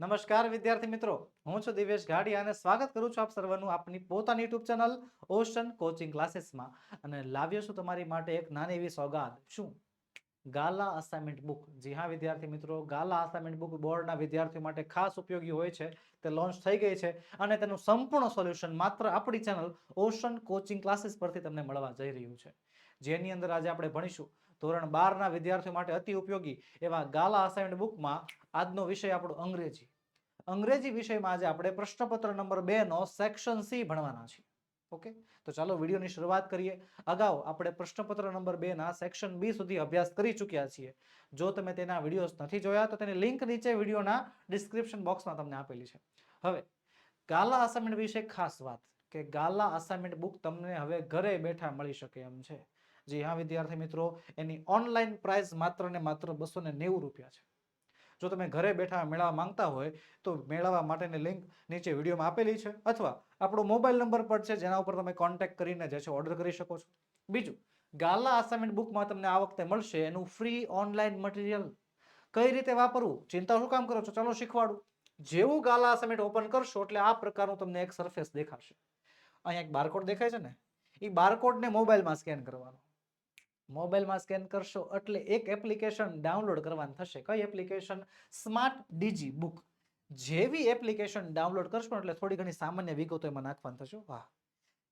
નમસ્કાર વિદ્યાર્થી મિત્રો. હું છું દિવેશ ગાડિયા અને સ્વાગત કરું છું આપ સર્વનું આપની પોતાની યુટ્યુબ ચેનલ ઓશન કોચિંગ ક્લાસીસમાં અને લાવ્યો છું તમારી માટે એક નાની એવી સોગાદ શું? ગાલા અસાઇનમેન્ટ બુક જી હા વિદ્યાર્થી મિત્રો, ગાલા અસાઇનમેન્ટ બુક બોર્ડના વિદ્યાર્થીઓ માટે ખાસ ઉપયોગી હોય છે. તે લોન્ચ થઈ ગઈ છે અને તેનું સંપૂર્ણ સોલ્યુશન માત્ર આપણી ચેનલ ઓશન કોચિંગ ક્લાસીસ પરથી તમને મળવા જઈ રહ્યું છે. જેની અંદર આજે આપણે ભણીશું. ધોરણ બારના વિદ્યાર્થીઓ માટે અતિ ઉપયોગી એવા ગાલા અસાઇનમેન્ટ બુકમાં આજનો વિષય આપણો અંગ્રેજી. અંગ્રેજી વિષયમાં આજે આપણે પ્રશ્નપત્ર નંબર બે નો સેક્શન સી ભણવાના છીએ. ઓકે તો ચાલો વિડીયોની શરૂઆત કરીએ. અગાઉ આપણે પ્રશ્નપત્ર નંબર બે ના સેક્શન બી સુધી અભ્યાસ કરી ચૂક્યા છીએ. જો તમે તેના વિડીયોઝ નથી જોયા, તો તેની લિંક નીચે વિડીયોના ડિસ્ક્રિપ્શન બોક્સમાં તમને આપેલી છે. હવે, ગાલા અસાઇનમેન્ટ વિશે ખાસ વાત કે ગાલા અસાઇનમેન્ટ બુક તમને હવે ઘરે બેઠા મળી શકે એમ છે. જી હા, વિદ્યાર્થી મિત્રો, એની ઓનલાઈન પ્રાઇસ માત્ર ને માત્ર બસો ને નેવું રૂપિયા છે. જો તમે ઘરે બેઠા મેળવવા માંગતા હોય, તો મેળવવા માટેની લિંક નીચે વિડીયોમાં આપેલી છે, અથવા આપણો મોબાઈલ નંબર પર છે, જેના ઉપર તમે કોન્ટેક્ટ કરીને જે છે ઓર્ડર કરી શકો છો. બીજું ગાલા અસાઇનમેન્ટ બુકમાં તમને આ વખતે મળશે એનું ફ્રી ઓનલાઈન મટીરિયલ કઈ રીતે વાપરવું? ચિંતા શું કામ કરો છો? ચાલો શીખવાડું. જેવું ગાલા અસાઇનમેન્ટ ઓપન કરશો, એટલે આ પ્રકારનું તમને એક સરફેસ દેખાશે. અહીંયા એક બારકોડ દેખાય છે ને? એ બારકોડને મોબાઈલમાં સ્કેન કરવાનો. મોબાઈલમાં સ્કેન કરશો એટલે એક એપ્લિકેશન ડાઉનલોડ કરવાની થશે. કઈ એપ્લિકેશન? સ્માર્ટ ડીજી બુક જેવી એપ્લિકેશન ડાઉનલોડ કરશો એટલે થોડી ઘણી સામાન્ય વિગતો એમાં નાખવાની થશે. વાહ.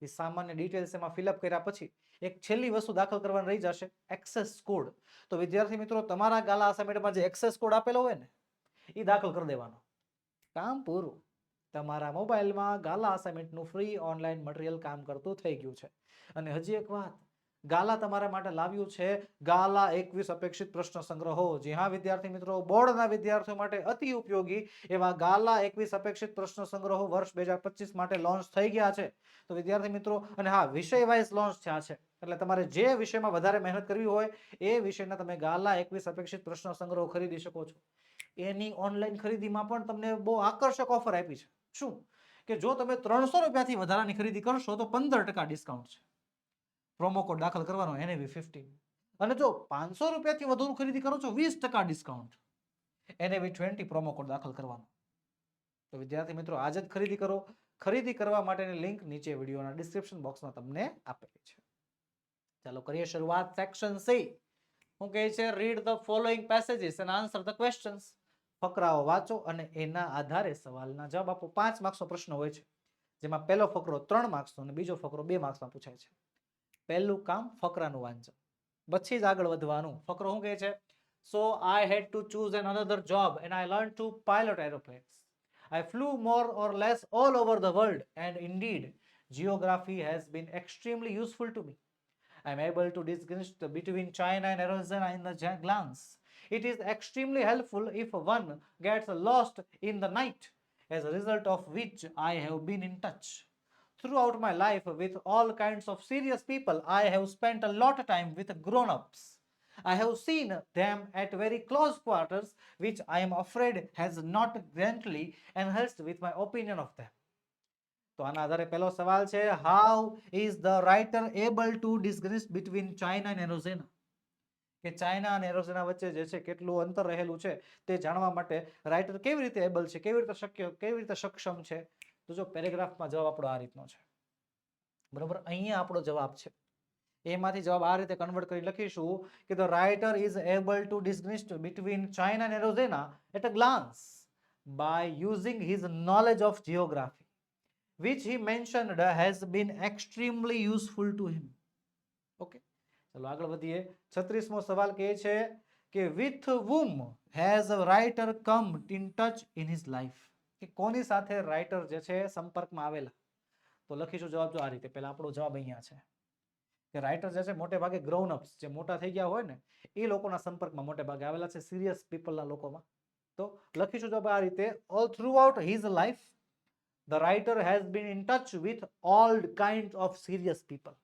એ સામાન્ય ડિટેલ્સ એમાં ફિલઅપ કર્યા પછી એક છેલ્લી વસ્તુ દાખલ કરવાની રહી જશે. Access code. તો વિદ્યાર્થી મિત્રો, તમારા ગાલા અસાઇનમેન્ટમાં જે એક્સેસ કોડ આપેલો હોય ને એ દાખલ કરી દેવાનો. કામ પૂરું. તમારા મોબાઈલમાં ગાલા અસાઇનમેન્ટનું ફ્રી ઓનલાઈન મટીરિયલ કામ કરતું થઈ ગયું છે. અને હજી એક વાત. ગાલા તમારા માટે લાવ્યું છે. ગાલા એકવીસ અપેક્ષિત પ્રશ્ન સંગ્રહો. જી હા, વિદ્યાર્થી મિત્રો, બોર્ડના વિદ્યાર્થીઓ માટે અતિ ઉપયોગી એવા ગાલા એકવીસ અપેક્ષિત પ્રશ્ન સંગ્રહો વર્ષ બે માટે લોન્ચ થઈ ગયા છે. તો વિદ્યાર્થી મિત્રો, અને હા વિષય વાઇઝ લોન્ચ થયા છે. એટલે તમારે જે વિષયમાં વધારે મહેનત કરવી હોય, એ વિષયના તમે ગાલા એકવીસ અપેક્ષિત પ્રશ્ન સંગ્રહો ખરીદી શકો છો. એની ઓનલાઈન ખરીદીમાં પણ તમને બહુ આકર્ષક ઓફર આપી છે. શું? કે જો તમે ત્રણસો રૂપિયાથી વધારાની ખરીદી કરશો તો પંદર ડિસ્કાઉન્ટ છે. પ્રોમો કોડ દાખલ કરવાનો, એને બી ફિફ્ટીન અને જો પાંચસો રૂપિયાથી વધુ ખરીદી કરો છો, વીસ ટકા ડિસ્કાઉન્ટ એને બી ટ્વેન્ટી પ્રોમો કોડ દાખલ કરવાનો. તો વિદ્યાર્થી મિત્રો, આજે જ ખરીદી કરો. ખરીદી કરવા માટેની લિંક નીચે વિડીયોના ડિસ્ક્રિપ્શન બોક્સમાં તમને આપેલી છે. ચાલો કરીએ શરૂઆત સેક્શન સી હું કહે છે? Read the following passages and answer the questions ફકરાઓ વાંચો અને એના આધારે સવાલના જવાબ આપો. પાંચ માર્ક્સનો પ્રશ્ન હોય છે, જેમાં પહેલો ફકરો ત્રણ માર્ક્સનો અને બીજો ફકરો બે માર્ક્સમાં પૂછાય છે. પહેલું કામ ફકરાનું વાંચન પછી જ આગળ વધવાનું ફકરો શું કહે છે so I had to choose an another job and I learn to pilot aeroplanes I flew more or less all over the world and indeed geography has been extremely useful to me i am able to distinguish the- between china and arizona in the ja- glance it is extremely helpful if one gets lost in the night as a result of which i have been in touch Throughout my life with all kinds of serious people i have spent a lot of time with grown-ups i have seen them at very close quarters which i am afraid has not greatly enhanced with my opinion of them તો આના આધારે પહેલો સવાલ છે how is the writer able to disgrace between China અને Arizona કે China અને એરોઝેના વચ્ચે જે છે કેટલું અંતર રહેલું છે તે જાણવા માટે રાઇટર કેવી રીતે એબલ છે કેવી રીતે શક્ય કેવી રીતે સક્ષમ છે તો જો પેરેગ્રાફમાં જવાબ આપણો આ રીતનો છે. બરોબર? અહીંયા આપણો જવાબ છે. એમાંથી જવાબ આ રીતે કન્વર્ટ કરી લખીશું કે the writer is able to disgrace between China અને Arizona at a glance by using his knowledge of geography which he mentioned has been extremely useful to him okay ચલો આગળ વધીએ. છત્રીસમો સવાલ કહે છે કે with whom has writer come in touch in his life? કે કોની સાથે રાઇટર જે છે સંપર્કમાં આવેલા તો લખીશું જવાબ જો આ રીતે પહેલા આપણો જવાબ અહીંયા છે કે રાઇટર જે છે મોટે ભાગે ગ્રોન અપ્સ જે મોટા થઈ ગયા હોય ને એ લોકોના સંપર્કમાં મોટે ભાગે આવેલા છે સિરિયસ પીપલના લોકોમાં તો લખીશું જવાબ આ રીતે all throughout his life the writer has been in touch with all kinds of serious people.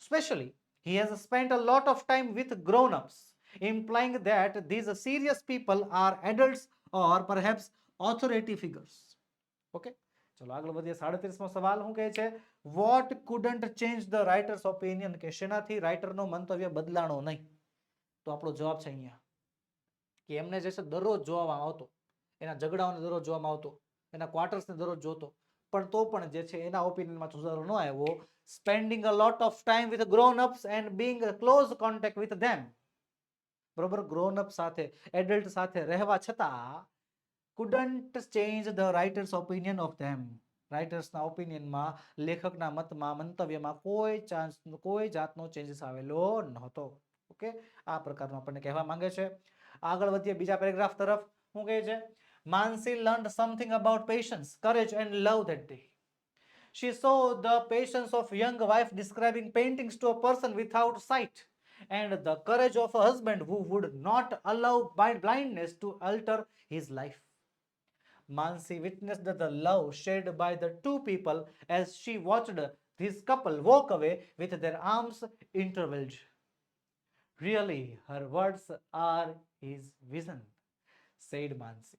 Especially, he has spent a lot of time with grown ups, implying that these serious people are adults or authority figures okay ચલો, આગળ વધીએ. સાડત્રીસમો સવાલ શું કહે છે? What couldn't change the writer's opinion કે શેનાથી રાઇટરનો મંતવ્ય બદલાણો નહીં? તો આપણો જવાબ છે અહીંયા. કે એમને જે છે દરરોજ જોવામાં આવતો, એના ઝઘડાઓને દરરોજ જોવામાં આવતો, એના ક્વાર્ટર્સને દરરોજ જોતો. પણ તો પણ જે છે એના ઓપિનિયનમાં સુધારો ન આવ્યો. Spending a lot of time with grown ups and being close contact with them બરોબર? ગ્રોન અપ સાથે એડલ્ટ સાથે રહેવા છતાં couldn't change the writer's opinion of them રાઇટર્સના ઓપિનિયનમાં લેખકના મતમાં મંતવ્યમાં કોઈ ચાન્સ કોઈ જાતનો ચેન્જીસ આવેલો નહોતો ઓકે આ પ્રકારનું આપણને કહેવા માંગે છે આગળ વધીએ બીજા પેરેગ્રાફ તરફ શું કહે છે Mansi learn something about patience courage and love that day She saw the patience of young wife describing paintings to a person without sight and the courage of a husband who would not allow blind- blindness to alter his life. Mansi witnessed the love shared by the two people as she watched this couple walk away with their arms intertwined. Really, her words are his vision, said Mansi.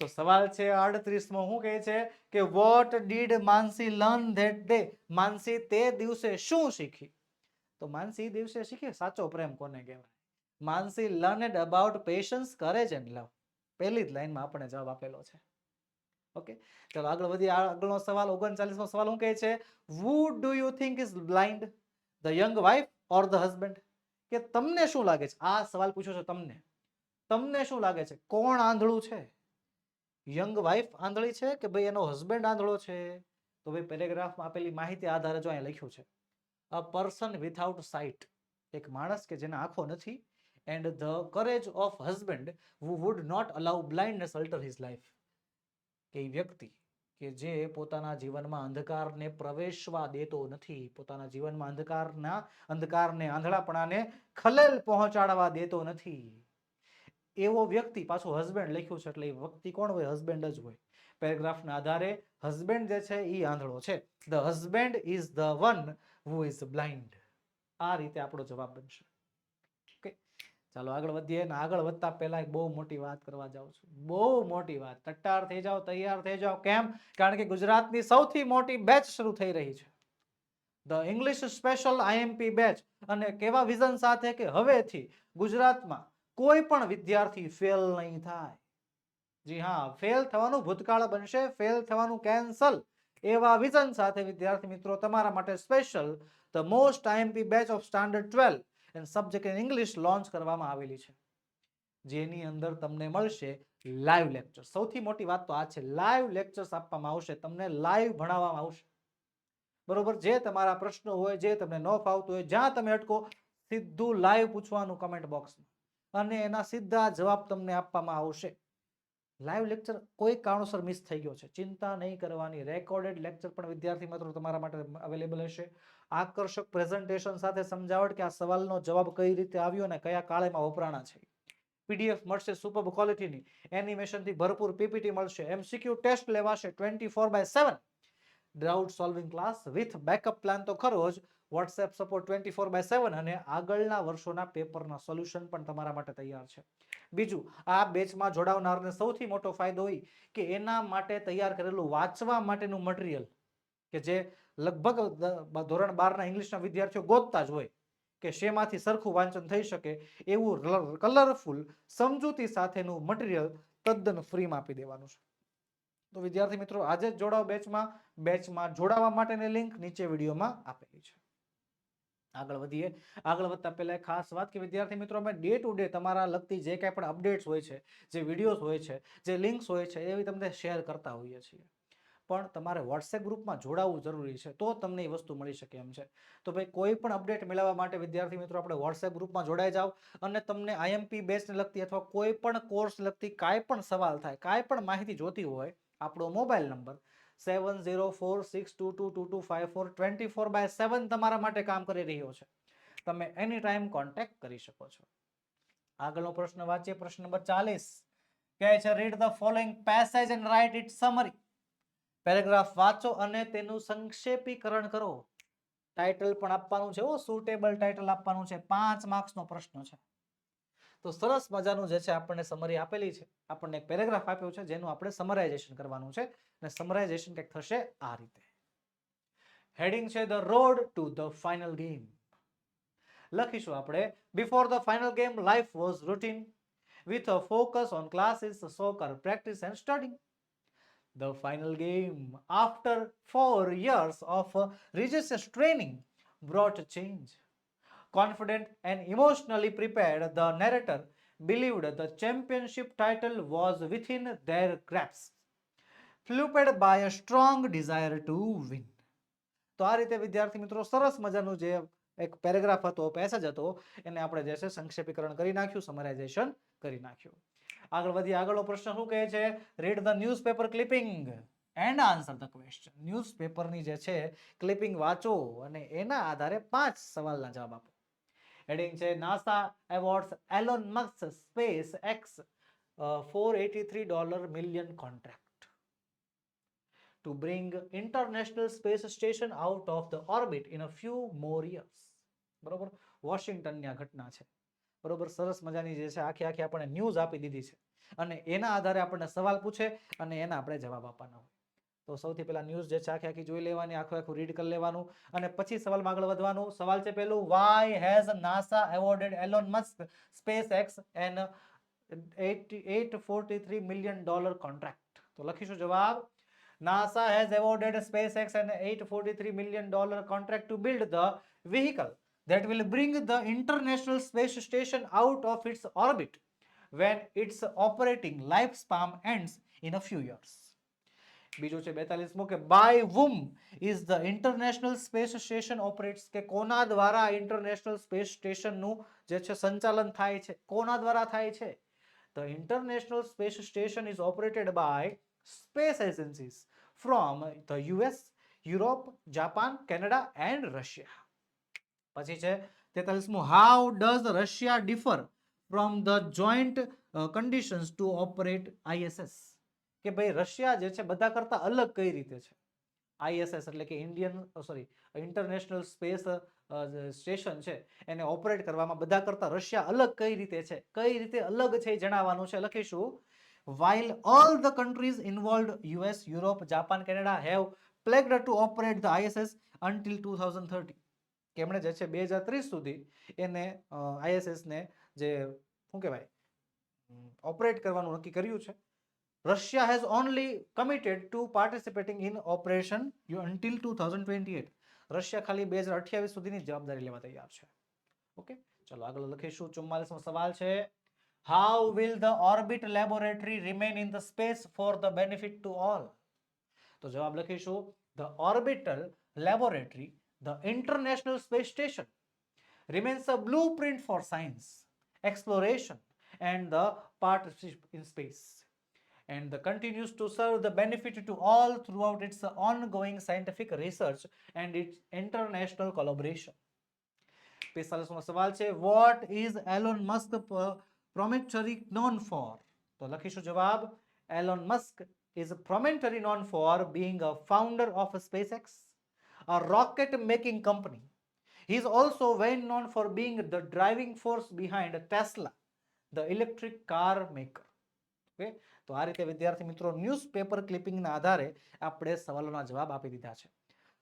તો સવાલ છે આડત્રીસમો શું કહે છે કે what did Mansi learn that day Mansi તે દિવસે શું શીખી તો માનસી દિવસે શીખી સાચો પ્રેમ કોને કહેવાય Mansi learned about patience courage and love પહેલી જ લાઈનમાં આપણે જવાબ આપેલો છે. ઓકે? ચલો આગળ વધીએ. આગળનો સવાલ ઓગણચાલીસમો સવાલ શું કહે છે? Who do you think is blind the young wife or the husband કે તમને શું લાગે છે? આ સવાલ પૂછ્યો છે તમને. તમને શું લાગે છે? કોણ આંધળું છે? યંગ વાઇફ આંધળી છે કે ભાઈ એનો હસબન્ડ આંધળો છે? તો ભાઈ પેરેગ્રાફમાં આપેલી માહિતી આધારે જો અહીંયા લખ્યું છે. અ પર્સન વિથઆઉટ સાઇટ એક માણસ કે જેને આંખો નથી and the courage of husband who would not allow blindness alter his life કે વ્યક્તિ કે જે પોતાના જીવનમાં અંધકારને પ્રવેશવા દેતો નથી, પોતાના જીવનમાં અંધકારના, અંધકારને આંધળાપણાને ખલેલ પહોંચાડવા દેતો નથી. એવો વ્યક્તિ પાછું હસબન્ડ લખ્યું છે એટલે એ વ્યક્તિ કોણ હોય? હસબન્ડ જ હોય. પેરેગ્રાફના આધારે હસબન્ડ જે છે એ આંધળો છે. The husband is the one who is blind આ રીતે આપણો જવાબ બનશે. ચાલો આગળ વધીએ ને આગળ વધતા પહેલા એક બહુ મોટી વાત કરવા જાઉં છું. બહુ મોટી વાત. તટ્ટાર થઈ જાઓ, તૈયાર થઈ જાઓ. કેમ? કારણ કે ગુજરાતની સૌથી મોટી બેચ શરૂ થઈ રહી છે. The English special IMP batch અને કેવા વિઝન સાથે કે હવેથી ગુજરાતમાં કોઈ પણ વિદ્યાર્થી ફેલ નહીં થાય. જી હા ફેલ થવાનું ભૂતકાળ બનશે ફેલ થવાનું કેન્સલ એવા વિઝન સાથે વિદ્યાર્થી મિત્રો, તમારા માટે special the most IMP batch of standard twelve and subject in English launch કરવામાં આવેલી છે. જેની અંદર તમને મળશે લાઈવ લેક્ચર સૌથી મોટી વાત તો આ છે લાઈવ લેક્ચર્સ આપવામાં આવશે, તમને લાઈવ ભણાવવામાં આવશે. બરોબર? જે તમારા પ્રશ્નો હોય, જે તમને ન ફાવતું હોય, જ્યાં તમે અટકો, સીધું લાઈવ પૂછવાનું કમેન્ટ બોક્સમાં અને એના સીધા જવાબ તમને આપવામાં આવશે. લાઈવ લેક્ચર કોઈ કારણોસર મિસ થઈ ગયો છે. ચિંતા નહીં કરવાની. રેકોર્ડેડ લેક્ચર પણ વિદ્યાર્થી મિત્રો તમારા માટે અવેલેબલ હશે. આકર્ષક પ્રેઝન્ટેશન સાથે સમજાવટ કે આ સવાલનો જવાબ કઈ રીતે આવ્યો અને કયા કાળેમાં વપરાણા છે. પીડીએફ મળશે સુપર ક્વોલિટીની એનિમેશનથી ભરપૂર પીપીટી મળશે. એમસીક્યુ ટેસ્ટ લેવાશે twenty four by seven doubt solving class with backup plan તો ખરો જ. WhatsApp support twenty four by seven અને આગળના વર્ષોના પેપરના સોલ્યુશન પણ તમારા માટે તૈયાર છે. બીજું, આ બેચમાં જોડાવનારને સૌથી મોટો ફાયદો હોય કે એના માટે તૈયાર કરેલું વાંચવા માટેનું મટીરિયલ કે જે લગભગ ધોરણ બારના ઇંગ્લિશના વિદ્યાર્થીઓ ગોતતા જ હોય, કે શેમાંથી સરખું વાંચન થઈ શકે એવું કલરફુલ સમજૂતી સાથેનું મટીરિયલ તદ્દન ફ્રીમાં આપી દેવાનું છે. તો વિદ્યાર્થી મિત્રો, આજે જ જોડાઓ બેચમાં. બેચમાં જોડાવા માટેની લિંક નીચે વિડીયોમાં આપેલી છે. આગળ વધીએ. આગળ વધતા પહેલાં ખાસ વાત કે વિદ્યાર્થી મિત્રો, અમે ડે ટુ ડે તમારા લગતી જે કાંઈ પણ અપડેટ્સ હોય છે, જે વિડીયોઝ હોય છે, જે લિંક્સ હોય છે એવી તમને શેર કરતા હોઈએ છીએ. પણ તમારે વોટ્સએપ ગ્રુપમાં જોડાવવું જરૂરી છે, તો તમને એ વસ્તુ મળી શકે એમ છે. તો ભાઈ, કોઈ પણ અપડેટ મેળવવા માટે વિદ્યાર્થી મિત્રો, આપણે વોટ્સએપ ગ્રુપમાં જોડાઈ જાઓ અને તમને આઈએમપી બેચને લગતી અથવા કોઈ પણ કોર્સ લગતી કાંઈ પણ સવાલ થાય, કાંઈ પણ માહિતી જોતી હોય, આપણો mobile number seven zero four six two two two two five four twenty four by seven તમારા માટે કામ કરી રહ્યો છે. તમે એની ટાઈમ કોન્ટેક્ટ કરી શકો છો. આગળનો પ્રશ્ન વાંચીએ. પ્રશ્ન નંબર ચાલીસ. કહે છે read the following passage and write it summary paragraph વાંચો અને તેનું સંક્ષેપીકરણ કરો. ટાઇટલ પણ આપવાનું છે ઓ સુટેબલ ટાઇટલ આપવાનું છે. પાંચ માર્ક્સનો પ્રશ્ન છે. તો સરસ મજાનું જે છે આપણને સમરી આપેલી છે. આપણને એક પેરેગ્રાફ આપ્યો છે, જેનું આપણે સમરાઇઝેશન કરવાનું છે. અને સમરાઇઝેશન કંઈક થશે આ રીતે હેડિંગ છે the road to the final game લખીશું આપણે before the final game life was routine with a focus on classes, soccer, practice, and studying. The final game, after four years of uh, religious training, brought change. Confident and emotionally prepared, the narrator believed the championship title was within their grasp, Fueled by a strong desire to win. તો આ રીતે, વિદ્યાર્થી મિત્રો, સરસ મજાનું જે એક paragraph હતો, પેસેજ હતો, એને આપણે જે છે સંક્ષેપીકરણ કરી નાખ્યું, સમરાઇઝેશન કરી નાખ્યું. આગળ વધી આગળનો પ્રશ્ન શું કહે છે? Read the newspaper clipping and answer the question ન્યૂઝપેપરની જે છે ક્લિપિંગ વાંચો અને એના આધારે પાંચ સવાલના જવાબ આપો. હેડિંગ છે NASA awards Elon Musk SpaceX four eighty three dollar million contract to bring international space station out of the orbit in a few more years. બરોબર? વોશિંગ્ટનની આ ઘટના છે. બરોબર? સરસ મજાની જે છે, આખી આખી આપણે ન્યૂઝ આપી દીધી છે. અને એના આધારે આપણને સવાલ પૂછે અને એના આપણે જવાબ આપવાના હોય. તો સૌથી પહેલા ન્યૂઝ જે છે, આખી આખી જોઈ લેવાની, આખું આખું રીડ કરી લેવાનું અને પછી સવાલમાં આગળ વધવાનું. સવાલ છે પેલું why has NASA awarded Elon Musk SpaceX an eight forty three million dollar contract તો લખીશું જવાબ NASA has awarded SpaceX an 843 million dollar contract to build the vehicle that will bring the International Space Station out of its orbit when its operating lifespan ends in a few years. બીજું છે બેતાલીસમું કે by whom is the International Space Station operates કે કોના દ્વારા international space સ્ટેશનનું જે છે સંચાલન થાય છે કોના દ્વારા થાય છે the International Space Station is operated by space agencies from the US, Europe Japan Canada and Russia પછી છે તેતાલીસમું how does Russia differ from the joint conditions to operate ISS કે ભાઈ રશિયા જે છે બધા કરતા અલગ કઈ રીતે છે? આઈએસએસ એટલે કે Indian sorry international space station છે એને ઓપરેટ કરવામાં બધા કરતા રશિયા અલગ કઈ રીતે છે? કઈ રીતે અલગ છે એ જણાવવાનું છે? લખીશું. While all the countries involved US, Europe, Japan, Canada have pledged to operate the ISS until 2030 કે એમણે જે છે બે હજાર ત્રીસ સુધી એને આઈએસએસને જે શું કહેવાય ઓપરેટ કરવાનું નક્કી કર્યું છે. Russia has only committed to participating in operation you until two thousand twenty eight Russia ખાલી બે હજાર અઠ્યાવીસ સુધીની જવાબદારી લેવા તૈયાર છે. ઓકે ચલો આગળ લખીશું. ચુમ્માલીસમો સવાલ છે. How will the orbit laboratory remain in the space for the benefit to all? તો જવાબ લખીશું the orbital laboratory, the International Space Station, remains a blueprint for science, exploration, and the partnership in space, and the continues to serve the benefit to all throughout its ongoing scientific research and its international collaboration. પિસ્તાલીસમો સવાલ છે what is alone Musk promontory known for? તો લખીશું જવાબ Elon Musk is promontory known for being a founder of SpaceX, a rocket making company. He is also well known for being the driving force behind Tesla, the electric car maker. Okay? તો આ રીતે વિદ્યાર્થી મિત્રો newspaper ક્લિપિંગના આધારે આપણે સવાલોના જવાબ આપી દીધા છે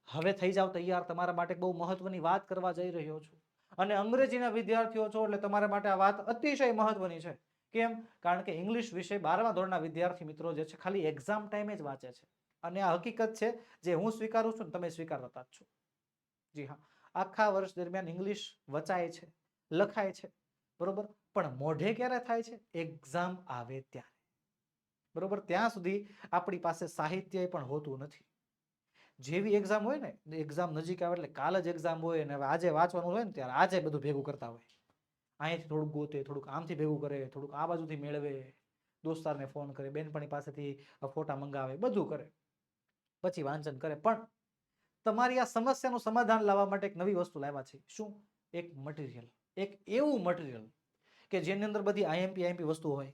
હવે થઈ જાવ તૈયાર તમારા માટે બહુ મહત્વની વાત કરવા જઈ રહ્યો છું અને અંગ્રેજીના વિદ્યાર્થીઓ છો એટલે તમારા માટે આ વાત અતિશય મહત્વની છે. કેમ? કારણ કે ઇંગ્લિશ વિષય બારમા ધોરણના વિદ્યાર્થી મિત્રો જે છે, ખાલી એક્ઝામ ટાઈમે જ વાંચે છે. અને આ હકીકત છે જે હું સ્વીકારું છું ને તમે સ્વીકારતા જ છો. જી હા. આખા વર્ષ દરમિયાન ઇંગ્લિશ વચાય છે, લખાય છે. બરોબર? પણ મોઢે ક્યારે થાય છે? એક્ઝામ આવે ત્યારે. બરોબર? ત્યાં સુધી આપણી પાસે સાહિત્ય પણ હોતું નથી. જેવી એક્ઝામ હોય ને એક્ઝામ નજીક આવે એટલે કાલ જ એક્ઝામ હોય અને આજે વાંચવાનું હોય ને, ત્યારે આજે બધું ભેગું કરતા હોય. અહીંયાથી થોડુંક ગોતે, થોડુંક આમથી ભેગું કરે, થોડુંક આ બાજુથી મેળવે, દોસ્તારને ફોન કરે, બેનપણી પાસેથી ફોટા મંગાવે, બધું કરે. પછી વાંચન કરે. પણ તમારી આ સમસ્યાનું સમાધાન લાવવા માટે એક નવી વસ્તુ લાવ્યા છે. શું? એક મટીરિયલ એક એવું મટીરિયલ કે જેની અંદર બધી આઈએમપી આઈએમપી વસ્તુ હોય.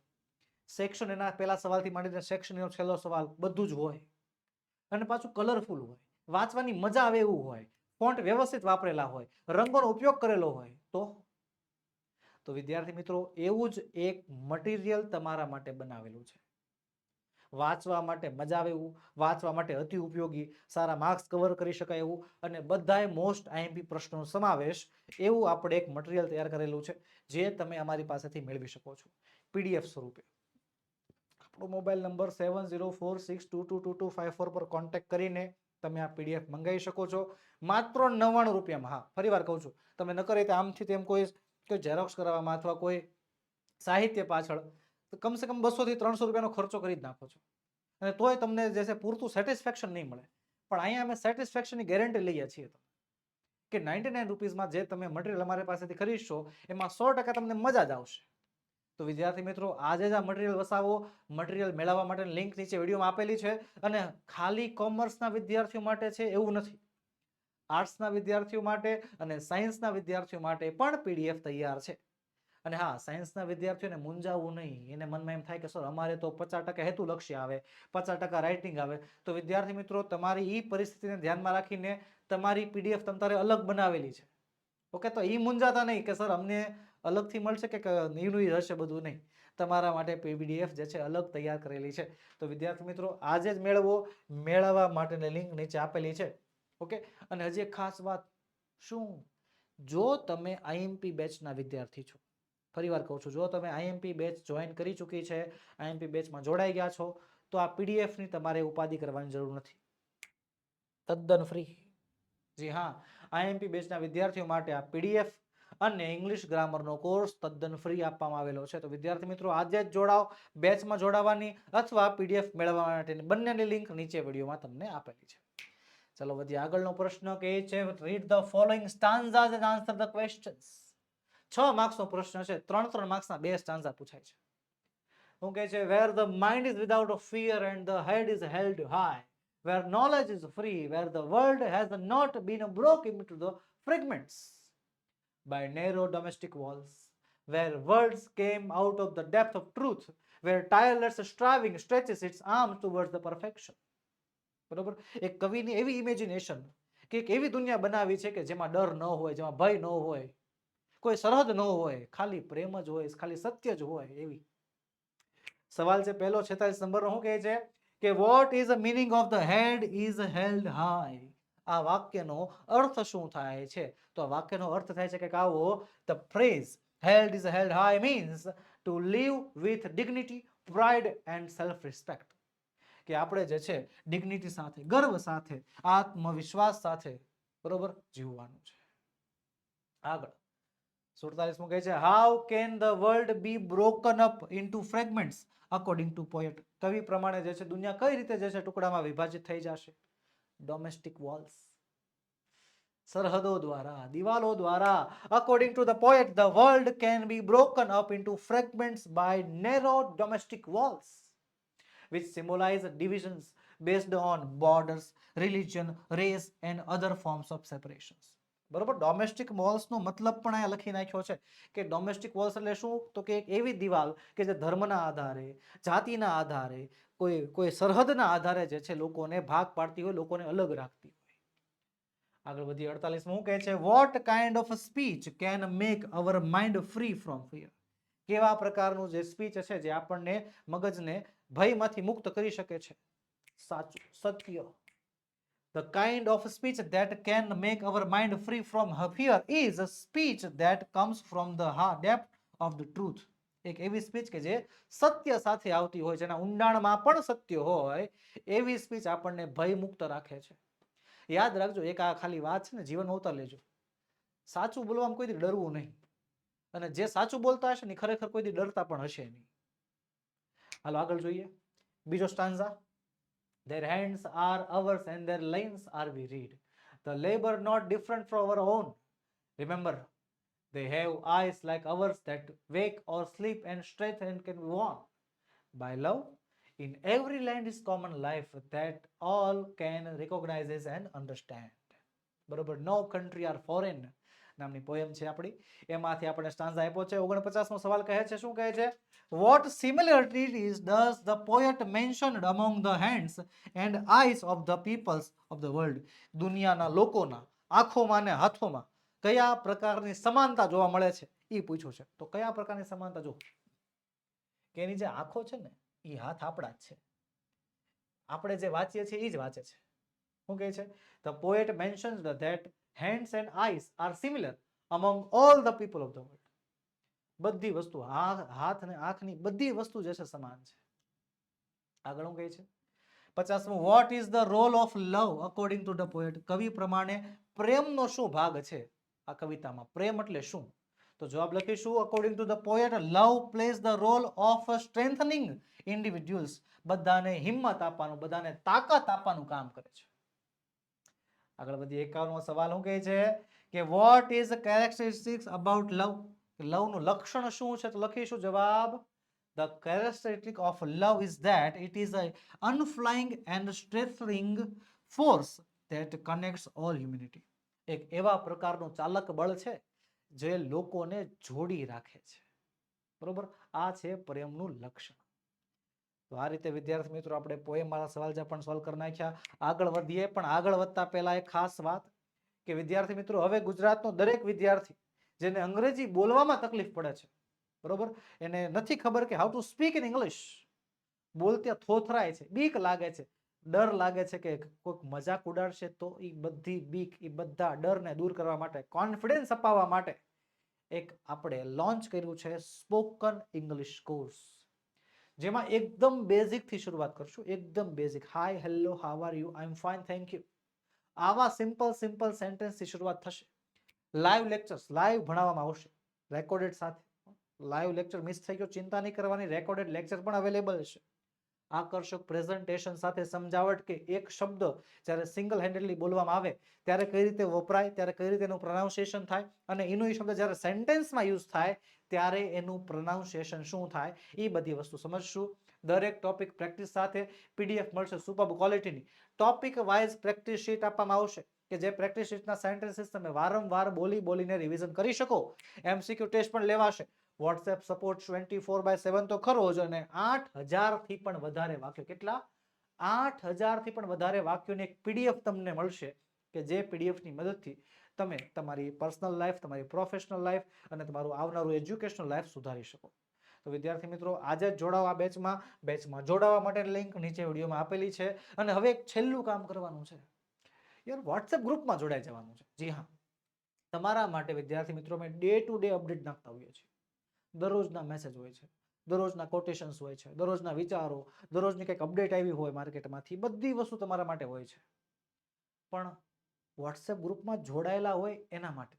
સેક્શન એના પહેલા સવાલથી માંડીને સેક્શન એનો છેલ્લો સવાલ બધું જ હોય. અને પાછું કલરફુલ હોય. વાંચવાની મજા આવે એવું હોય. ફોન્ટ વ્યવસ્થિત વાપરેલા હોય. રંગોનો ઉપયોગ કરેલો હોય તો? તો વિદ્યાર્થી મિત્રો, એવું જ એક મટીરિયલ તમારા માટે બનાવેલું છે. વાંચવા માટે મજા આવે એવું, વાંચવા માટે અતિ ઉપયોગી, સારા માર્ક્સ કવર કરી શકાય એવું અને બધાય મોસ્ટ આઈએમપી પ્રશ્નોનો સમાવેશ એવું આપણે એક મટીરિયલ તૈયાર કરેલું છે, જે તમે અમારી પાસેથી મેળવી શકો છો. પીડીએફ સ્વરૂપે. આપણો mobile number seven zero four six two two two two five four પર કોન્ટેક્ટ કરીને તમે આ પીડીએફ મંગાવી શકો છો. માત્ર નવ્વાણું રૂપિયામાં, હા ફરી વાર કહું છું, તમે ન કરે તો આમથી તેમ કોઈ કોઈ ઝેરોક્સ કરાવવામાં અથવા કોઈ સાહિત્ય પાછળ, તો કમસે કમ બસોથી ત્રણસો રૂપિયાનો ખર્ચો કરી જ નાખો છો. અને તોય તમને જે છે પૂરતું સેટિસ્ફેક્શન નહીં મળે. પણ અહીંયા અમે સેટિસ્ફેક્શનની ગેરંટી લઈએ છીએ તો. કે નાઇન્ટી નાઇન રૂપીઝમાં જે તમે મટીરિયલ અમારી પાસેથી ખરીદશો, એમાં સો ટકા તમને મજા જ આવશે. તો વિદ્યાર્થી મિત્રો, આજે જ આ મટીરિયલ વસાવો. મટીરિયલ મેળવવા માટેની લિંક નીચે વિડીયોમાં આપેલી છે અને ખાલી કોમર્સના વિદ્યાર્થીઓ માટે છે એવું નથી. આર્ટ્સના વિદ્યાર્થીઓ માટે અને સાયન્સના વિદ્યાર્થીઓ માટે પણ પીડીએફ તૈયાર છે. અને હા સાયન્સના વિદ્યાર્થીઓને મૂંઝાવવું નહીં. એને મનમાં એમ થાય કે સર, અમારે તો પચાસ ટકા હેતુલક્ષ્ય આવે, પચાસ ટકા રાઇટિંગ આવે. તો વિદ્યાર્થી મિત્રો, તમારી એ પરિસ્થિતિને ધ્યાનમાં રાખીને તમારી પીડીએફ તમારે અલગ બનાવેલી છે. ઓકે, તો એ મૂંઝાતા નહીં કે સર, અમને અલગથી મળશે કે નિર્ણય હશે બધું નહીં? તમારા માટે પીડીએફ જે છે, અલગ તૈયાર કરેલી છે. તો વિદ્યાર્થી મિત્રો, આજે જ મેળવો. મેળવવા માટેની લિંક નીચે આપેલી છે. ઓકે? અને હજી એક ખાસ વાત. શું? જો તમે આઈએમપી બેચના વિદ્યાર્થી છો, ફરીવાર કહું છું, જો તમે આઈએમપી બેચ જોઈન કરી ચૂકી છે આઈએમપી બેચમાં જોડાઈ ગયા છો, તો આ પીડીએફની તમારે ઉપાધિ કરવાની જરૂર નથી. તદ્દન ફ્રી. જી હા. આઈએમપી બેચના વિદ્યાર્થીઓ માટે આ પીડીએફ અને ઇંગ્લિશ ગ્રામરનો કોર્સ તદ્દન ફ્રી આપવામાં આવેલો છે. તો વિદ્યાર્થી મિત્રો, આજે જ જોડાઓ. બેચમાં જોડાવાની અથવા પીડીએફ મેળવવા માટેની બંનેની લિંક નીચે વિડીયોમાં તમને આપેલી છે. ચલો વધીએ. આગળનો પ્રશ્ન કે છે read the following stanzas and answer the questions છ માર્ક્સનો પ્રશ્ન છે. ત્રણ ત્રણ માર્ક્સના બે સ્ટાન્ઝા પૂછાય છે. શું કહે છે where the mind is without fear and the head is held high where knowledge is free where the world has not been broke into the fragments. By narrow domestic walls, where words came out of the depth of truth, where tireless striving stretches its arms towards the perfection. બરોબર એક કવિની એવી imagination કે એક એવી દુનિયા બનાવી છે કે જેમાં ડર ન હોય જેમાં ભય ન હોય કોઈ સરહદ ન હોય ખાલી પ્રેમ જ હોય ખાલી સત્ય જ હોય એવી સવાલ છે પહેલો છેતાલીસ નંબરનો શું કહે છે કે what is a meaning of the head is held high આ વાક્યનો અર્થ શું થાય છે? તો આ વાક્યનો અર્થ થાય છે કે આવો the phrase held is held high means to live with dignity pride and self respect કે આપણે જે છે ડિગ્નિટી સાથે, ગર્વ સાથે, આત્મવિશ્વાસ સાથે, બરોબર, જીવવાનું છે. આગળ. સુડતાલીસમું કહે છે how can the world be broken up into fragments according to poet કવિ પ્રમાણે જે છે, દુનિયા કઈ રીતે જે છે, ટુકડામાં વિભાજિત થઈ જશે? ડોમેસ્ટિક વોલ્સ સરહદો દ્વારા દિવાલો દ્વારા according to the poet the world can be broken up into fragments by narrow domestic walls which symbolize divisions based on borders religion race and other forms of separations બરોબર? Domestic વોલ્સનો મતલબ પણ અહીંયા લખી નાખ્યો છે કે ડોમેસ્ટિક વોલ્સ એટલે શું? તો કે એક એવી દિવાલ કે જે ધર્મના આધારે, જાતિના આધારે કોઈ કોઈ સરહદના આધારે જે છે લોકોને ભાગ પાડતી હોય, લોકોને અલગ રાખતી હોય. આગળ વધી અડતાલીસ શું કહે છે what kind of speech can make our mind free from fear કેવા પ્રકારનું જે સ્પીચ છે જે આપણને મગજને ભયમાંથી મુક્ત કરી શકે છે? સાચું, સત્ય. The kind of speech that can make our mind free from fear is a speech comes from the હા depth of the truth. એક એવી સ્પીચ કે જે સત્ય સાથે આવતી હોય જેના ઊંડાણમાં પણ સત્ય હોય એવી સ્પીચ આપણને ભય મુક્ત રાખે છે. યાદ રાખજો એક આ ખાલી વાત છે ને જીવન હોતા લેજો. સાચું બોલવામાં કોઈ દી ડરવું નહીં. અને જે સાચું બોલતા હશે ને ખરેખર કોઈ દી ડરતા પણ હશે નહીં. હાલો આગળ જોઈએ. બીજો stanza Their hands are ours and their lines are we read. The labor not different from our own. Remember, they have eyes like ours that wake or sleep and strength and can be on. By love, in every land is common life that all can recognize and understand. બરોબર no country are foreign નામની poem છે આપણી. એમાંથી આપણે stanza આપ્યો છે. ઓગણપચાસમો સવાલ કહે છે શું કહે છે? What similarity is does the poet mentioned among the hands and eyes of the peoples of the world દુનિયાના લોકોના આંખોમાં ને હાથોમાં. કયા પ્રકારની સમાનતા જોવા મળે છે? એ પૂછ્યું છે. તો કયા પ્રકારની સમાનતા? જો કે એની જે આંખો છે ને એ હાથ આપણા જ છે. આપણે જે વાંચીએ છીએ એ જ વાંચે છે. શું કહે છે? The poet mentions that hands and eyes are similar among all the people of the world બધી વસ્તુ હાથ અને આંખની બધી વસ્તુ જે છે, સમાન છે. આગળ હું કહે છે? પચાસમું what is the role of love according to the poet કવિ પ્રમાણે પ્રેમનો શું ભાગ છે? આ કવિતામાં. પ્રેમ એટલે શું? તો જવાબ લખીશું. According to the poet love plays the role of strengthening individuals બધાને હિંમત આપવાનું, બધાને તાકાત આપવાનું કામ કરે છે. આગળ વધી, એકાવનમો સવાલ શું કહે છે? કે what is characteristics about love લવનું લક્ષણ શું છે? તો લખીશું જવાબ. The characteristic of love is that it is a unifying and strengthening force that connects all humanity. એક એવા પ્રકારનું ચાલક બળ છે જે લોકોને જોડી રાખે છે. બરોબર? આ છે પ્રેમનું લક્ષણ. તો આ રીતે વિદ્યાર્થી મિત્રો આપણે પોએમ વાળા સવાલ જે પણ સોલ્વ કરી નાખ્યા, આગળ વધીએ, પણ આગળ વધતા પહેલા એક ખાસ વાત કે વિદ્યાર્થી મિત્રો, હવે ગુજરાતનો દરેક વિદ્યાર્થી જેને અંગ્રેજી બોલવામાં તકલીફ પડે છે, બરોબર? એને નથી ખબર કે how to speak in English બોલતે, થોથરાય છે, બીક લાગે છે. ડર લાગે છે કે કોઈક મજાક ઉડાડશે તો એ બધી બીક એ બધા ડરને દૂર કરવા માટે કોન્ફિડન્સ અપાવવા માટે એક આપણે લોન્ચ કર્યું છે સ્પોકન ઇંગ્લિશ કોર્સ જેમાં એકદમ બેઝિકથી શરૂઆત કરશું. એકદમ basic hi hello how are you I am fine thank you આવા સિમ્પલ સિમ્પલ સેન્ટેન્સથી શરૂઆત થશે. લાઈવ લેક્ચર્સ લાઈવ ભણાવવામાં આવશે. રેકોર્ડેડ સાથે. લાઈવ લેક્ચર મિસ થઈ ગયો. ચિંતા નહીં કરવાની. રેકોર્ડેડ લેક્ચર પણ અવેલેબલ છે આકર્ષક પ્રેઝન્ટેશન સાથે સમજાવટ કે એક શબ્દ જ્યારે સિંગલ હેન્ડેડલી બોલવામાં આવે, ત્યારે કઈ રીતે વપરાય, ત્યારે કઈ રીતે એનું પ્રોનાઉન્સિએશન થાય અને એનો એ શબ્દ જ્યારે સેન્ટેન્સમાં યુઝ થાય, ત્યારે એનું પ્રોનાઉન્સિએશન શું થાય, એ બધી વસ્તુ સમજશું. દરેક ટોપિક પ્રેક્ટિસ સાથે પીડીએફ મળશે સુપર ક્વોલિટીની ટોપિક વાઇઝ પ્રેક્ટિસ શીટ આપવામાં આવશે કે જે પ્રેક્ટિસ શીટના સેન્ટેન્સીસ તમે વારંવાર બોલી બોલીને રિવિઝન કરી શકો. એમસીક્યુ ટેસ્ટ પણ લેવાશે. WhatsApp support twenty four by seven તો ખરો જ અને આઠ હજારથી પણ વધારે વાક્યો. કેટલા? આઠ હજારથી પણ વધારે વાક્યોની એક પીડીએફ તમને મળશે કે જે પીડીએફની મદદથી તમે તમારી પર્સનલ લાઈફ તમારી પ્રોફેશનલ લાઈફ અને તમારું આવનારું એજ્યુકેશનલ લાઈફ સુધારી શકો. તો વિદ્યાર્થી મિત્રો, આજે જ જોડાઓ આ બેચમાં. બેચમાં જોડાવા માટે લિંક નીચે વિડીયોમાં આપેલી છે અને હવે એક છેલ્લું કામ કરવાનું છે. યાર વોટ્સએપ ગ્રુપમાં જોડાઈ જવાનું છે. જી હા. તમારા માટે વિદ્યાર્થી મિત્રો, મેં ડે ટુ ડે અપડેટ નાખતા હોઈએ છીએ. દરરોજના મેસેજ હોય છે, દરરોજના કોટેશન્સ હોય છે, દરરોજના વિચારો, દરરોજની કંઈક અપડેટ આવી હોય માર્કેટમાંથી, બધી વસ્તુ તમારા માટે હોય છે. પણ વોટ્સએપ ગ્રુપમાં જોડાયેલા હોય એના માટે.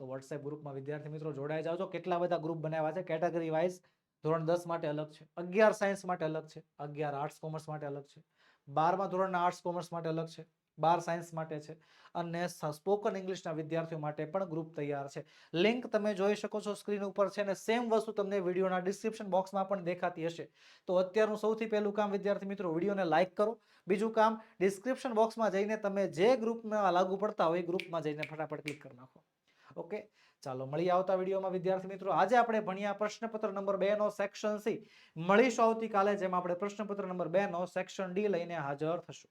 તો વોટ્સએપ ગ્રુપમાં વિદ્યાર્થી મિત્રો જોડાઈ જાઓ છો. કેટલા બધા ગ્રુપ બનાવ્યા છે? કેટેગરી વાઇઝ ધોરણ દસ માટે અલગ છે, અગિયાર સાયન્સ માટે અલગ છે, અગિયાર આર્ટ્સ કોમર્સ માટે અલગ છે, બારમા ધોરણના આર્ટ્સ કોમર્સ માટે અલગ છે બાર સાયન્સ માટે છે અને સ્પોકન ઇંગ્લિશના વિદ્યાર્થીઓ માટે પણ ગ્રુપ તૈયાર છે. લિંક તમે જોઈ શકો છો સ્ક્રીન ઉપર છે અને સેમ વસ્તુ તમને વિડીયોના ડિસ્ક્રિપ્શન બોક્સમાં પણ દેખાતી હશે. તો અત્યારનું સૌથી પહેલું કામ વિદ્યાર્થી મિત્રો વિડીયોને લાઇક કરો. બીજું કામ ડિસ્ક્રિપ્શન બોક્સમાં જઈને તમે જે ગ્રુપમાં લાગુ પડતા હોય એ ગ્રુપમાં જઈને ફટાફટ ક્લિક કરી નાખો. ઓકે? ચાલો મળી આવતા વિડીયોમાં વિદ્યાર્થી મિત્રો. આજે આપણે ભણ્યા પ્રશ્નપત્ર નંબર બે નો સેક્શન સી. મળીશું આવતીકાલે, જેમાં આપણે પ્રશ્નપત્ર નંબર બે નો સેક્શન ડી લઈને હાજર થશું.